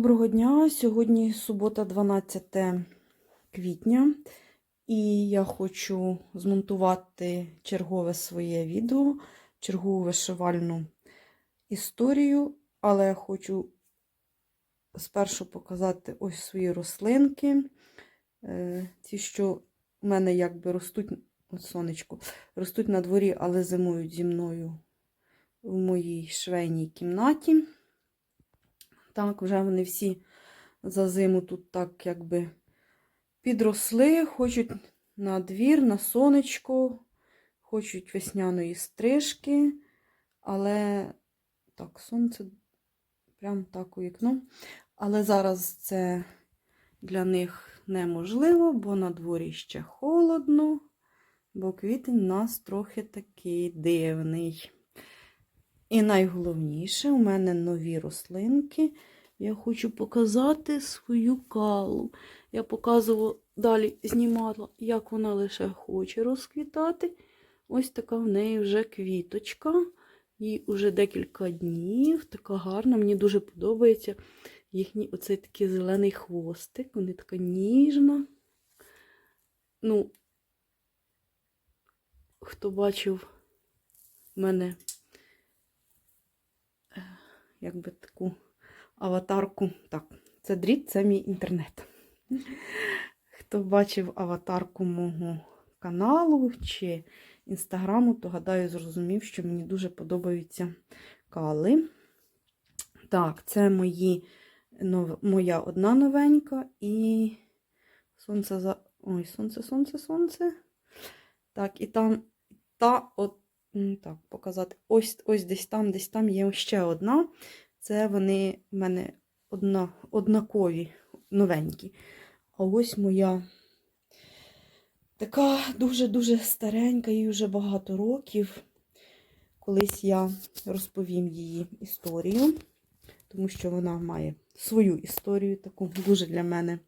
Доброго дня! Сьогодні субота, 12 квітня, і я хочу змонтувати чергове своє відео, чергову вишивальну історію, але я хочу спершу показати ось свої рослинки. Е, Ті, що в мене якби ростуть, от сонечко, ростуть на дворі, але зимують зі мною в моїй швейній кімнаті. Так, вже вони всі за зиму тут так якби підросли, хочуть на двір, на сонечко, хочуть весняної стрижки, але так, сонце прям так у вікно. Але зараз це для них неможливо, бо на дворі ще холодно, бо квітень у нас трохи такий дивний. І найголовніше, у мене нові рослинки. Я хочу показати свою калу. Я показувала, далі знімала, як вона лише хоче розквітати. Ось така в неї вже квіточка. Їй вже декілька днів. Така гарна. Мені дуже подобається їхній оцей такий зелений хвостик. Вона така ніжна. Ну, хто бачив мене якби таку аватарку. Так, це дріт, це мій інтернет. Хто бачив аватарку мого каналу чи інстаграму, то гадаю, зрозумів, що мені дуже подобаються кали. Так, це мої, нов... моя одна новенька і сонце за. Ой, сонце, сонце, сонце. Так, і там та от так, показати. Ось ось десь там, десь там є ще одна. Це вони в мене одна, однакові, новенькі. А ось моя така дуже-дуже старенька, їй вже багато років. Колись я розповім її історію, тому що вона має свою історію, таку дуже для мене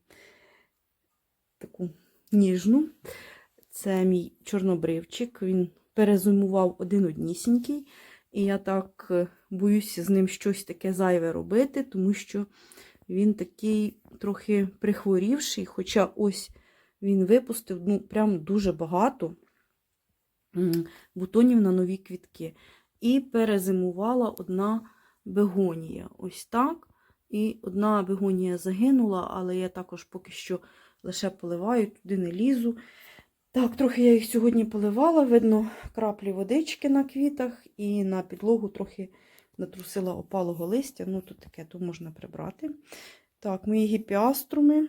таку ніжну. Це мій чорнобривчик. Він перезимував один однісінький. І я так е, боюся з ним щось таке зайве робити, тому що він такий трохи прихворівший, хоча ось він випустив ну, прям дуже багато бутонів на нові квітки. І перезимувала одна бегонія. Ось так. І одна бегонія загинула, але я також поки що лише поливаю, туди не лізу. Так, трохи я їх сьогодні поливала, видно, краплі водички на квітах і на підлогу трохи натрусила опалого листя. Ну, тут таке то можна прибрати. Так, мої гіпіаструми.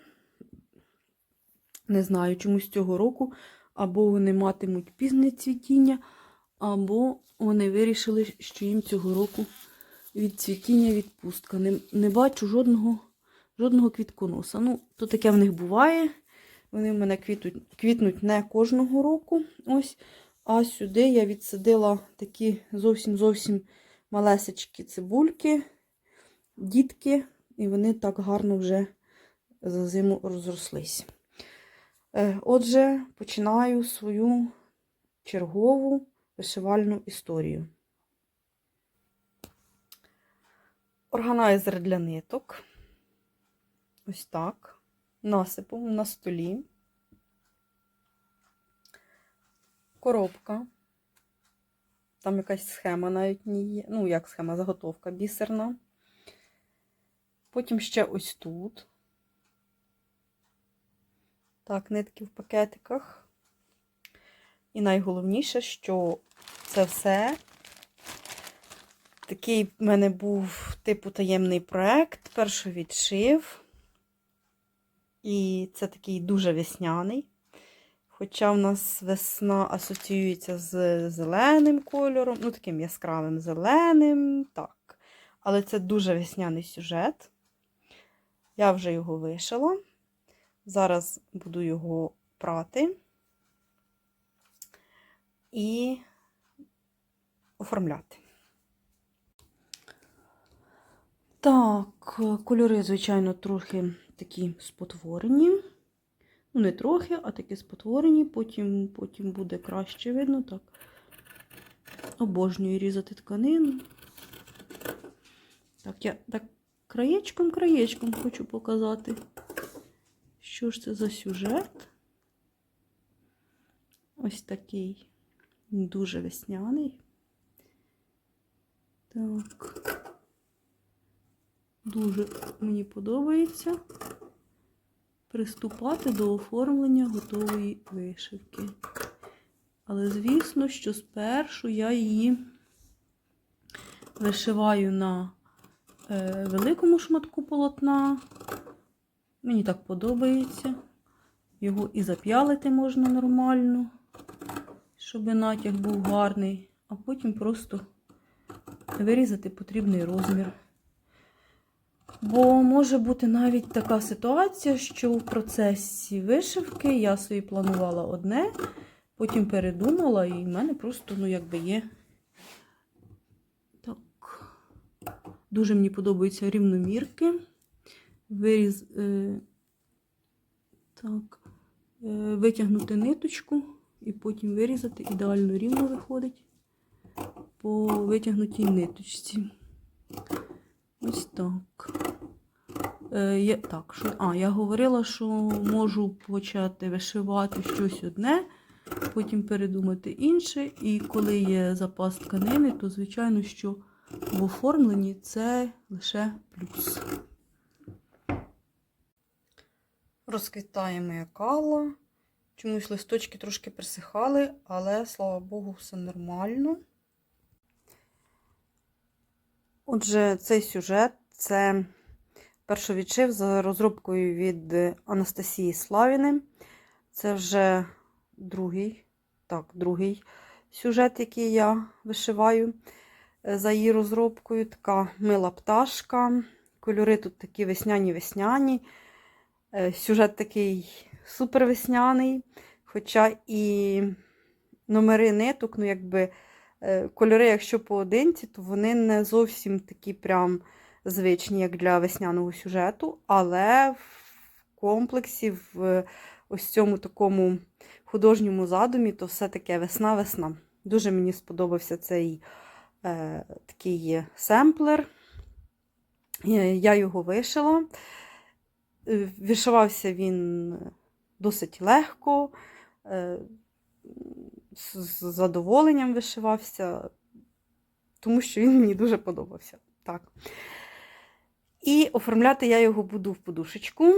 Не знаю, чомусь цього року або вони матимуть пізне цвітіння, або вони вирішили, що їм цього року від цвітіння відпустка. Не, не бачу жодного жодного квітконоса. Ну, то таке в них буває. Вони в мене квітуть, квітнуть не кожного року. Ось. А сюди я відсадила такі зовсім-зовсім малесечкі цибульки, дітки, і вони так гарно вже за зиму розрослись. Е, отже, починаю свою чергову вишивальну історію. Органайзер для ниток. Ось так насипом на столі, коробка. Там якась схема навіть не є. Ну, як схема, заготовка бісерна. Потім ще ось тут. Так, нитки в пакетиках. І найголовніше, що це все такий в мене був типу таємний проект, перший відшив. І це такий дуже весняний. Хоча в нас весна асоціюється з зеленим кольором, ну, таким яскравим зеленим, так. Але це дуже весняний сюжет. Я вже його вишила. Зараз буду його прати і оформляти. Так, кольори, звичайно, трохи такі спотворені. Ну, не трохи, а такі спотворені, потім потім буде краще видно. так. Обожнюю різати тканину. Так, я так краєчком краєчком хочу показати, що ж це за сюжет. Ось такий дуже весняний. Так. Дуже мені подобається приступати до оформлення готової вишивки. Але, звісно, що спершу я її вишиваю на е, великому шматку полотна. Мені так подобається. Його і зап'ялити можна нормально, щоб натяг був гарний, а потім просто вирізати потрібний розмір. Бо може бути навіть така ситуація, що в процесі вишивки я собі планувала одне, потім передумала, і в мене просто, ну, якби є. Так. Дуже мені подобаються рівномірки. Виріз. Е, так. Е, витягнути ниточку і потім вирізати. Ідеально рівно виходить по витягнутій ниточці. Ось так. Е, я, так, що, а, я говорила, що можу почати вишивати щось одне, потім передумати інше. І коли є запас тканини, то, звичайно, що в оформленні це лише плюс. Розквітає моя. Чомусь листочки трошки присихали, але, слава Богу, все нормально. Отже, цей сюжет це першовідшив за розробкою від Анастасії Славіни. Це вже другий, так, другий сюжет, який я вишиваю е, за її розробкою. Така мила пташка. Кольори тут такі весняні-весняні. Е, Сюжет такий супервесняний. Хоча і номери ниток, ну, якби. Е, Кольори, якщо поодинці, то вони не зовсім такі прям звичні, як для весняного сюжету, але в комплексі, в ось цьому такому художньому задумі, то все таке весна-весна. Дуже мені сподобався цей е, такий семплер. Е, Я його вишила. Е, Вишивався він досить легко. Е, з задоволенням вишивався, тому що він мені дуже подобався. Так. І оформляти я його буду в подушечку.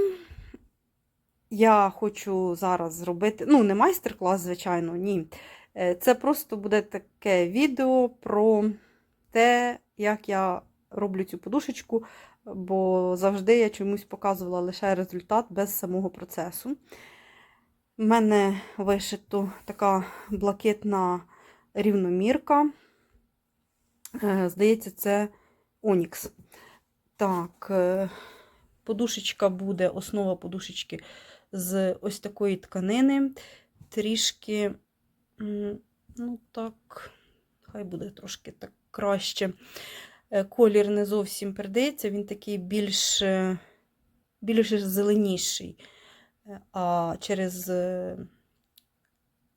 Я хочу зараз зробити, ну, не майстер-клас, звичайно, ні. Е, Це просто буде таке відео про те, як я роблю цю подушечку, бо завжди я чомусь показувала лише результат без самого процесу. У мене вишито така блакитна рівномірка. Е, Здається, це Онікс. Так, е, подушечка буде, основа подушечки з ось такої тканини. Трішки, ну так, хай буде трошки так краще. Е, Колір не зовсім передається, він такий більш, е, більш зеленіший а через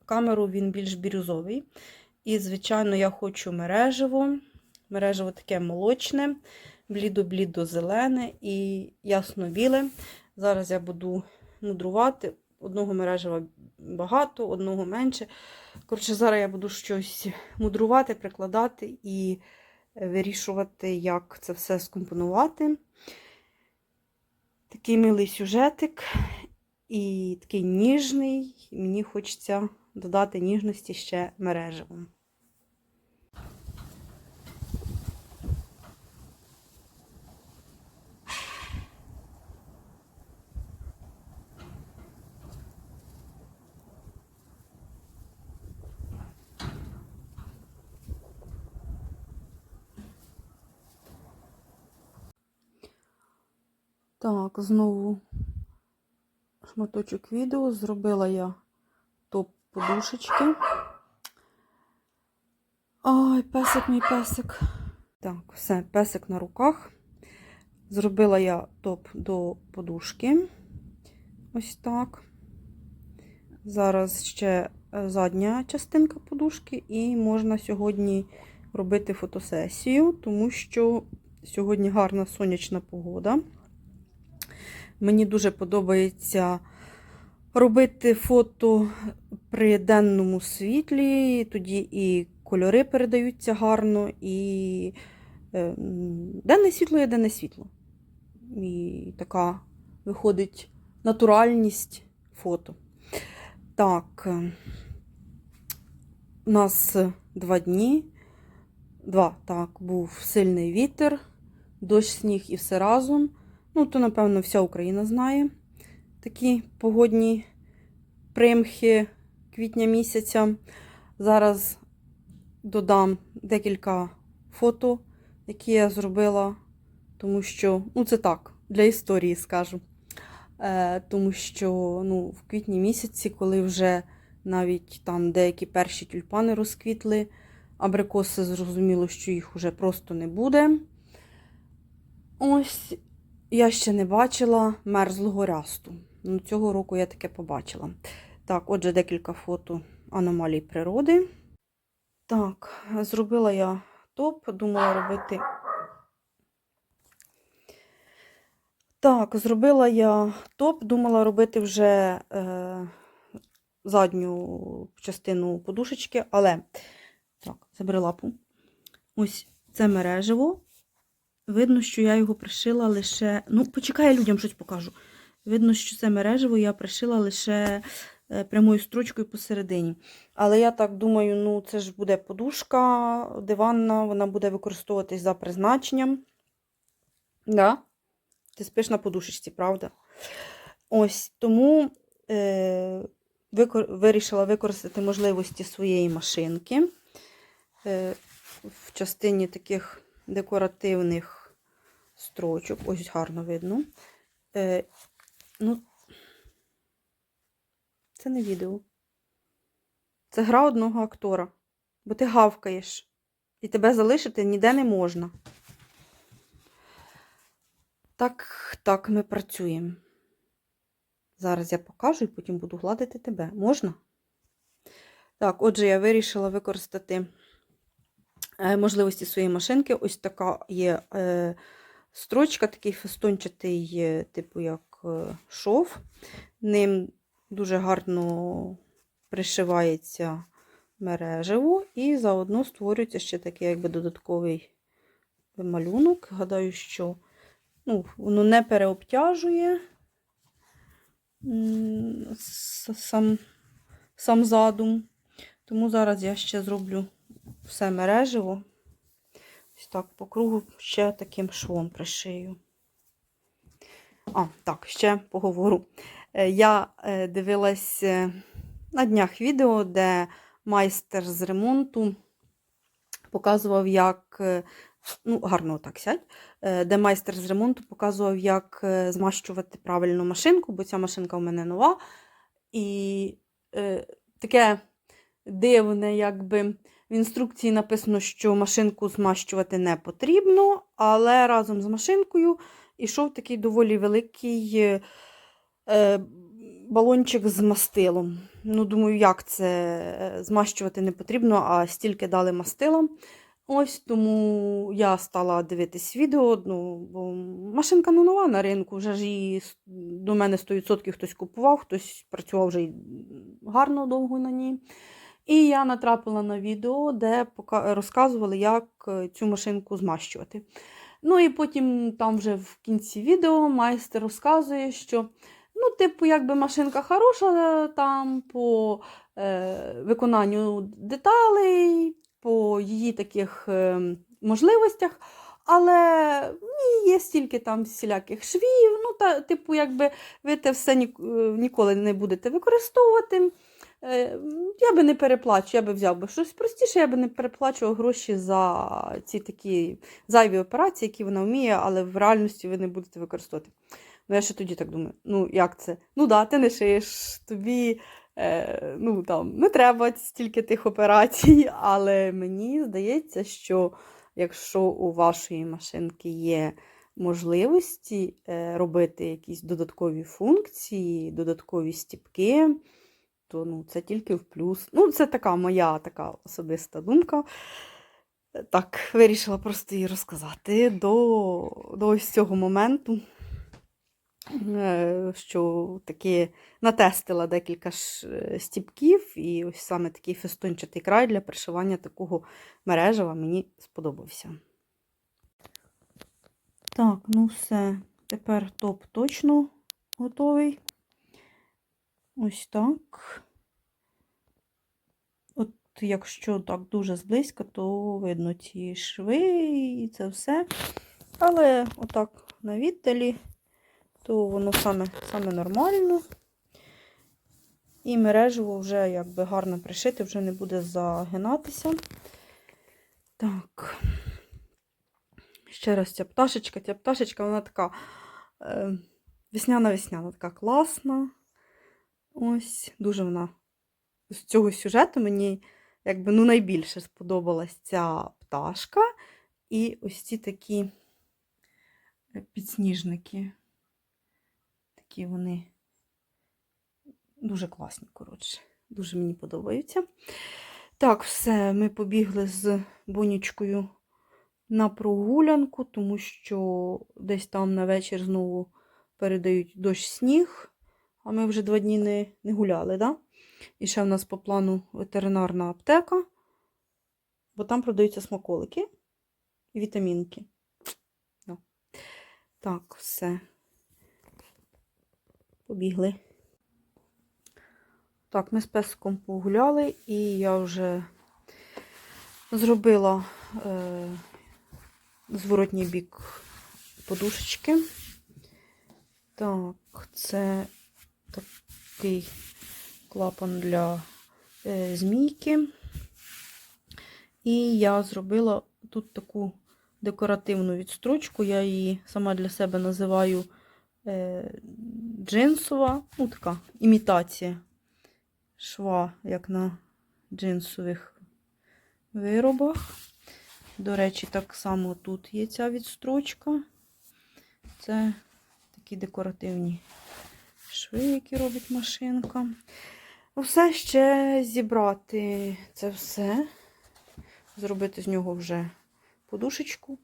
камеру він більш бірюзовий. І, звичайно, я хочу мережево. Мережево таке молочне, блідо-блідо-зелене і ясно-біле. Зараз я буду мудрувати. Одного мережева багато, одного менше. Коротше, зараз я буду щось мудрувати, прикладати і вирішувати, як це все скомпонувати. Такий милий сюжетик. І такий ніжний, мені хочеться додати ніжності ще мережевим. Так, знову шматочок відео. Зробила я топ подушечки. Ой, песик мій песик. Так, все, песик на руках. Зробила я топ до подушки. Ось так. Зараз ще задня частинка подушки, і можна сьогодні робити фотосесію, тому що Сьогодні гарна сонячна погода. Мені дуже подобається робити фото при денному світлі, тоді і кольори передаються гарно, і е, денне світло є денне світло. І така виходить натуральність фото. Так, е, у нас два дні. Два, так, був сильний вітер, дощ, сніг і все разом. Ну, то, напевно, вся Україна знає такі погодні примхи квітня місяця. Зараз додам декілька фото, які я зробила, тому що, ну, це так, для історії скажу. Е, тому що ну, в квітні місяці, коли вже навіть там деякі перші тюльпани розквітли, абрикоси зрозуміло, що їх уже просто не буде. Ось я ще не бачила мерзлого рясту. Ну, цього року я таке побачила. Так, отже, декілька фото аномалій природи. Так, зробила я топ, думала робити. Так, зробила я топ, думала робити вже е, задню частину подушечки, але так, забери лапу. Ось це мережево. Видно, що я його пришила лише. Ну, почекай, я людям щось покажу. Видно, що це мережево я пришила лише е, прямою строчкою посередині. Але я так думаю, ну це ж буде подушка диванна, вона буде використовуватись за призначенням. Да? Ти спиш на подушечці, правда? Ось тому е, викор... вирішила використати можливості своєї машинки е, в частині таких декоративних строчок. Ось гарно видно. Е, ну, це не відео. Це гра одного актора. Бо ти гавкаєш. І тебе залишити ніде не можна. Так, так, ми працюємо. Зараз я покажу і потім буду гладити тебе. Можна? Так, отже, я вирішила використати е, можливості своєї машинки. Ось така є е, строчка, такий фестончатий, е, типу як е, шов. Ним дуже гарно пришивається мережево, і заодно створюється ще такий якби додатковий малюнок. Гадаю, що ну, воно не переобтяжує сам, сам задум. Тому зараз я ще зроблю все мережево. Ось так по кругу ще таким швом пришию. А, так, ще поговорю. Е, Я е, дивилась е, на днях відео, де майстер з ремонту показував, як. Ну, гарно так сядь, де майстер з ремонту показував, як змащувати правильно машинку, бо ця машинка в мене нова. І е, таке дивне, якби в інструкції написано, що машинку змащувати не потрібно, але разом з машинкою ішов такий доволі великий е, балончик з мастилом. Ну, думаю, як це е, змащувати не потрібно, а стільки дали мастила. Ось тому я стала дивитись відео, ну, бо машинка не нова на ринку, вже ж її до мене 100% хтось купував, хтось працював вже гарно довго на ній. І я натрапила на відео, де розказували, як е, цю машинку змащувати. Ну і потім там вже в кінці відео майстер розказує, що ну, типу, якби машинка хороша е, там по е, виконанню деталей, по її таких е, можливостях. Але є стільки там всіляких швів. Ну, та, типу, якби ви те все е, ніколи не будете використовувати. Е, Я би не переплачу, я би взяв би щось простіше, я би не переплачував гроші за ці такі зайві операції, які вона вміє, але в реальності ви не будете використовувати. Ну, я ще тоді так думаю, ну як це? Ну да, ти не шиєш, тобі е, ну, там, не треба стільки тих операцій, але мені здається, що якщо у вашої машинки є можливості е, робити якісь додаткові функції, додаткові стіпки, то ну, це тільки в плюс. Ну, це така моя така особиста думка. Так, вирішила просто її розказати до, до ось цього моменту, е, що таки натестила декілька ж е, стіпків, і ось саме такий фестончатий край для пришивання такого мережева мені сподобався. Так, ну все. Тепер топ точно готовий. Ось так. От якщо так дуже зблизько, то видно ці шви і це все. Але отак на віддалі, то воно саме, саме нормально. І мережево вже якби гарно пришити, вже не буде загинатися. Так. Ще раз ця пташечка, ця пташечка, вона така е, весняна-весняна, така класна. Ось, дуже вона з цього сюжету мені якби ну, найбільше сподобалась ця пташка. І ось ці такі е, підсніжники. Такі вони дуже класні, коротше. Дуже мені подобаються. Так, все, ми побігли з бонічкою на прогулянку, тому що десь там на вечір знову передають дощ сніг, а ми вже два дні не, не гуляли, да? І ще в нас по плану ветеринарна аптека, бо там продаються смаколики і вітамінки. Ну. Так, все. Побігли. Так, ми з песком погуляли, і я вже зробила е, зворотній бік подушечки. Так, це такий клапан для е, змійки. І я зробила тут таку декоративну відстрочку. Я її сама для себе називаю е, джинсова, ну така імітація шва, як на джинсових виробах. До речі, так само тут є ця відстрочка. Це такі декоративні шви, які робить машинка. Все ще зібрати це все, зробити з нього вже подушечку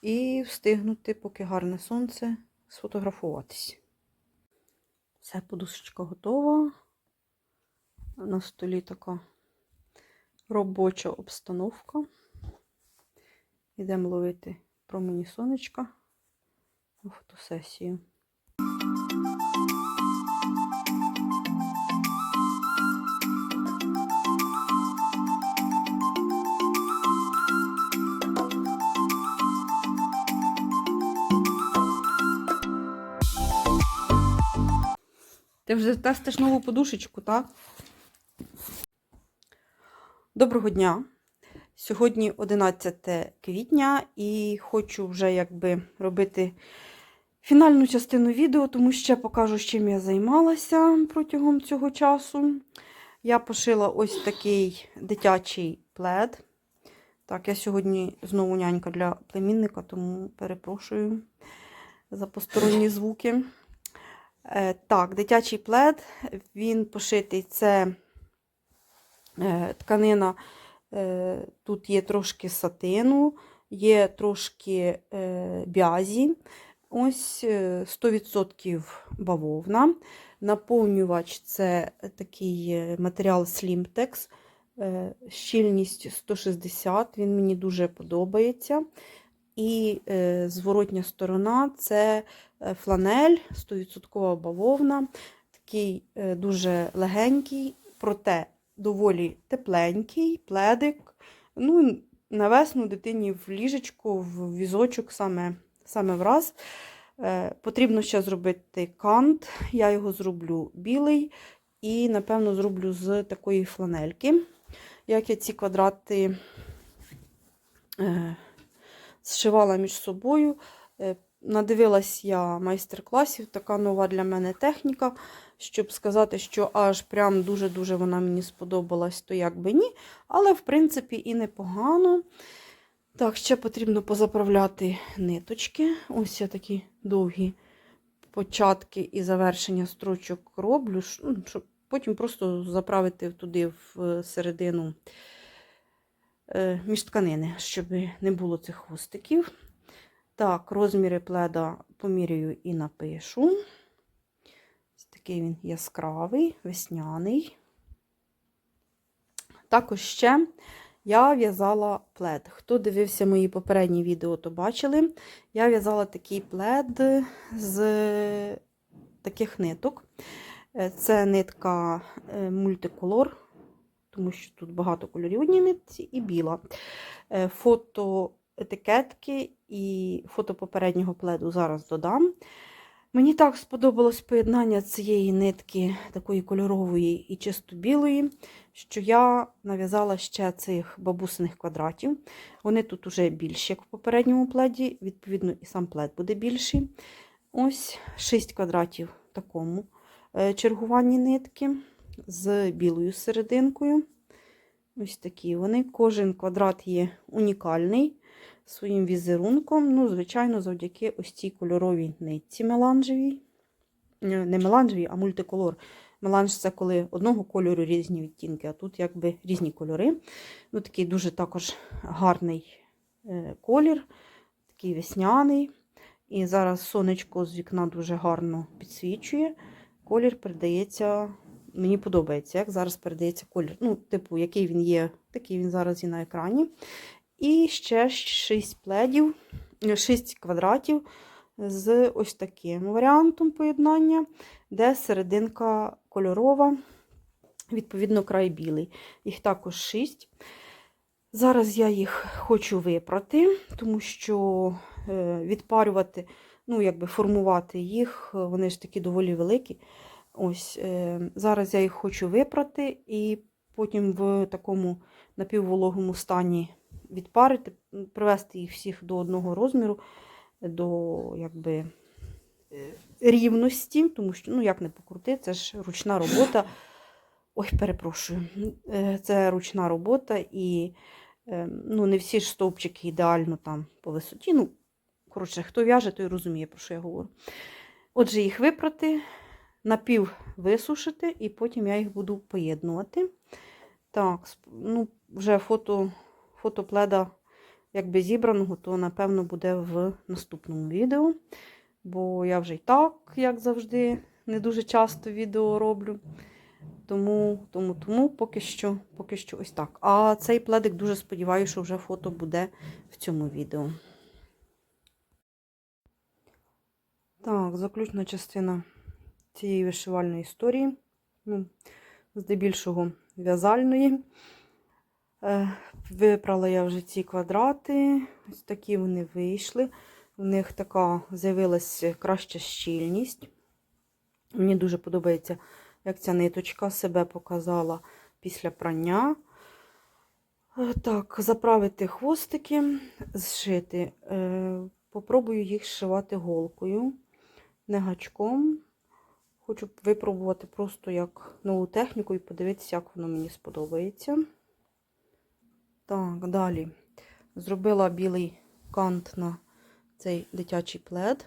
і встигнути, поки гарне сонце, сфотографуватись. Все, подушечка готова. На столі така робоча обстановка. Йдемо ловити промені сонечка на фотосесію. Ти вже тестиш нову подушечку, так? Доброго дня! Сьогодні 11 квітня і хочу вже якби робити фінальну частину відео, тому ще покажу, з чим я займалася протягом цього часу. Я пошила ось такий дитячий плед. Так, я сьогодні знову нянька для племінника, тому перепрошую за посторонні звуки. Е, Так, дитячий плед, він пошитий це е, тканина. Е, Тут є трошки сатину, є трошки бязі. Ось е, 100% бавовна. Наповнювач це такий матеріал Slimtex, щільність 160, він мені дуже подобається. І е, зворотня сторона це е, фланель, 100% бавовна, такий е, дуже легенький, проте доволі тепленький, пледик. Ну, на весну дитині в ліжечку, в візочок саме, саме враз. Потрібно ще зробити кант. Я його зроблю білий і, напевно, зроблю з такої фланельки. Як я ці квадрати зшивала між собою. Е, Надивилась я майстер-класів, така нова для мене техніка. Щоб сказати, що аж прям дуже-дуже вона мені сподобалась, то як би ні. Але, в принципі, і непогано. Так, ще потрібно позаправляти ниточки. Ось я такі довгі початки і завершення строчок роблю, ну, щоб потім просто заправити туди в середину е, між тканини, щоб не було цих хвостиків. Так, розміри пледа поміряю і напишу. Такий він яскравий, весняний. Також ще я в'язала плед. Хто дивився мої попередні відео, то бачили. Я в'язала такий плед з таких ниток. Е, Це нитка е, мультиколор, тому що тут багато кольорів одній нитці і біла. Е, Фото етикетки і фото попереднього пледу зараз додам. Мені так сподобалось поєднання цієї нитки, такої кольорової і чисто білої, що я нав'язала ще цих бабусиних квадратів. Вони тут уже більші, як в попередньому пледі, відповідно, і сам плед буде більший. Ось 6 квадратів в такому е, чергуванні нитки з білою серединкою. Ось такі вони. Кожен квадрат є унікальний своїм візерунком. Ну, звичайно, завдяки ось цій кольоровій нитці меланжевій. Е, Не меланжевій, а мультиколор. Меланж це коли одного кольору різні відтінки, а тут якби різні кольори. Ну, Такий дуже також гарний е, колір, такий весняний. І зараз сонечко з вікна дуже гарно підсвічує. Колір передається, мені подобається, як зараз передається колір. Ну, типу, який він є, такий він зараз і на екрані. І ще 6 пледів, 6 квадратів з ось таким варіантом поєднання, де серединка кольорова, відповідно, край білий. Їх також 6. Зараз я їх хочу випрати, тому що е, відпарювати, ну, якби формувати їх, вони ж такі доволі великі. Ось, е, Зараз я їх хочу випрати і потім в такому напіввологому стані відпарити, привести їх всіх до одного розміру, до якби, рівності, тому що, ну, як не покрути, це ж ручна робота. Ой, перепрошую, Е, це ручна робота, і е, ну, не всі ж стовпчики ідеально там по висоті. Ну, коротше, хто в'яже, той розуміє, про що я говорю. Отже, їх випрати, напів висушити, і потім я їх буду поєднувати. Так, ну, вже фото, фото пледа якби зібраного, то, напевно, буде в наступному відео. Бо я вже і так, як завжди, не дуже часто відео роблю. Тому, тому, тому поки що, поки що ось так. А цей пледик дуже сподіваюся, що вже фото буде в цьому відео. Так, заключна частина цієї вишивальної історії. Ну, здебільшого в'язальної. Е, Випрала я вже ці квадрати. Ось такі вони вийшли. У них така з'явилася краща щільність. Мені дуже подобається, як ця ниточка себе показала після прання. Е, Так, заправити хвостики, зшити. Е, Попробую їх зшивати голкою, не гачком. Хочу випробувати просто як нову техніку і подивитися, як воно мені сподобається. Так, далі. Зробила білий кант на цей дитячий плед.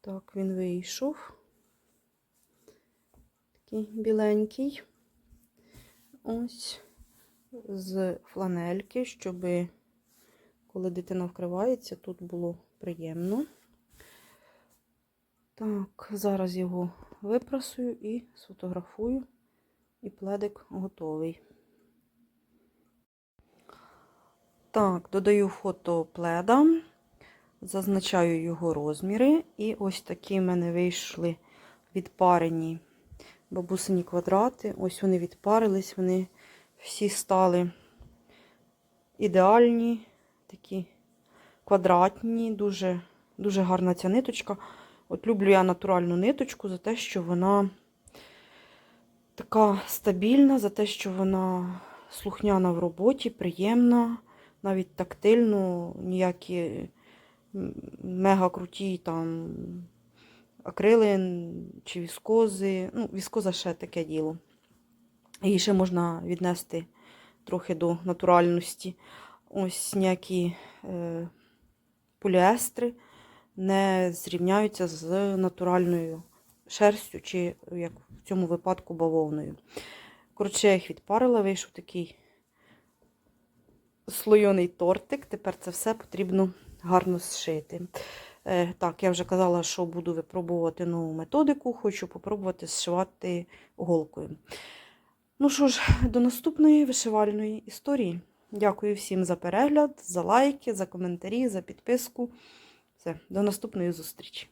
Так, він вийшов. Такий біленький. Ось з фланельки, щоб коли дитина вкривається, тут було приємно. Так, зараз його випрасую і сфотографую, і пледик готовий. Так, додаю фото пледа, зазначаю його розміри, і ось такі в мене вийшли відпарені бабусині квадрати. Ось вони відпарились, вони всі стали ідеальні, такі квадратні, дуже, дуже гарна ця ниточка. От люблю я натуральну ниточку за те, що вона така стабільна, за те, що вона слухняна в роботі, приємна, навіть тактильно, ніякі мега круті там акрили чи віскози. Ну, віскоза ще таке діло. Її ще можна віднести трохи до натуральності. Ось ніякі е, поліестри не зрівняються з натуральною шерстю, чи, як в цьому випадку, бавовною. Коротше, я їх відпарила, вийшов такий слойоний тортик. Тепер це все потрібно гарно зшити. Е, Так, я вже казала, що буду випробувати нову методику, хочу попробувати зшивати голкою. Ну що ж, до наступної вишивальної історії. Дякую всім за перегляд, за лайки, за коментарі, за підписку. Все, до наступної зустрічі!